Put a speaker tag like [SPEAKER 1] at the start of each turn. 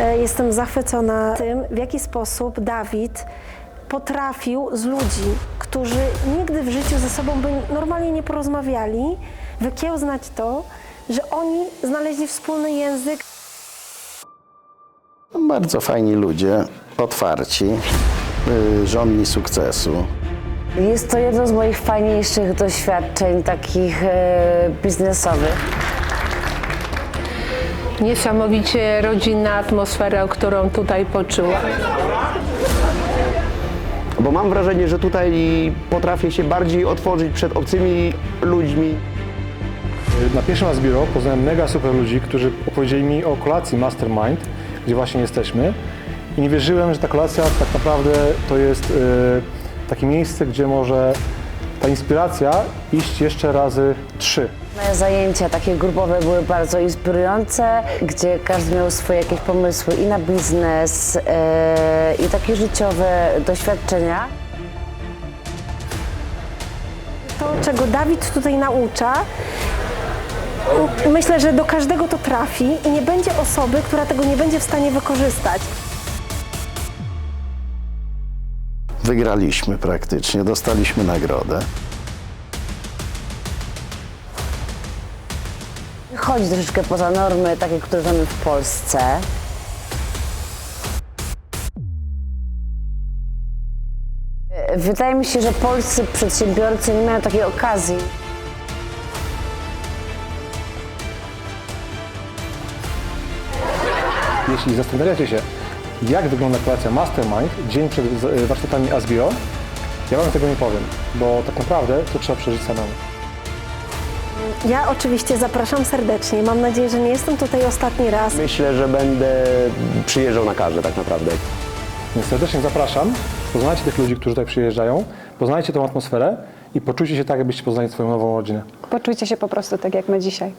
[SPEAKER 1] E, Jestem zachwycona tym, w jaki sposób Dawid potrafił z ludzi, którzy nigdy w życiu ze sobą by normalnie nie porozmawiali, wykiełznać to, że oni znaleźli wspólny język.
[SPEAKER 2] Bardzo fajni ludzie, otwarci, y, żądni sukcesu.
[SPEAKER 3] Jest to jedno z moich fajniejszych doświadczeń takich e, biznesowych.
[SPEAKER 4] Niesamowicie rodzinna atmosfera, którą tutaj poczułam.
[SPEAKER 5] Bo mam wrażenie, że tutaj potrafię się bardziej otworzyć przed obcymi ludźmi.
[SPEAKER 6] Na pierwszym raz biuro poznałem mega super ludzi, którzy opowiedzieli mi o kolacji Mastermind, gdzie właśnie jesteśmy. I nie wierzyłem, że ta kolacja tak naprawdę to jest e, takie miejsce, gdzie może ta inspiracja iść jeszcze razy trzy.
[SPEAKER 3] Moje zajęcia takie grupowe były bardzo inspirujące, gdzie każdy miał swoje jakieś pomysły i na biznes, e, i takie życiowe doświadczenia.
[SPEAKER 1] To, czego Dawid tutaj naucza, myślę, że do każdego to trafi i nie będzie osoby, która tego nie będzie w stanie wykorzystać.
[SPEAKER 2] Wygraliśmy praktycznie, dostaliśmy nagrodę.
[SPEAKER 3] Chodzi troszeczkę poza normy, takie, które znamy w Polsce. Wydaje mi się, że polscy przedsiębiorcy nie mają takiej okazji.
[SPEAKER 6] Jeśli zastanawiacie się, jak wygląda kolacja Mastermind dzień przed z- warsztatami Asbio, ja wam tego nie powiem, bo tak naprawdę to trzeba przeżyć samemu.
[SPEAKER 1] Ja oczywiście zapraszam serdecznie. Mam nadzieję, że nie jestem tutaj ostatni raz.
[SPEAKER 5] Myślę, że będę przyjeżdżał na każde tak naprawdę.
[SPEAKER 6] Więc serdecznie zapraszam, poznajcie tych ludzi, którzy tutaj przyjeżdżają, poznajcie tą atmosferę i poczujcie się tak, jakbyście poznali swoją nową rodzinę.
[SPEAKER 7] Poczujcie się po prostu tak jak my dzisiaj.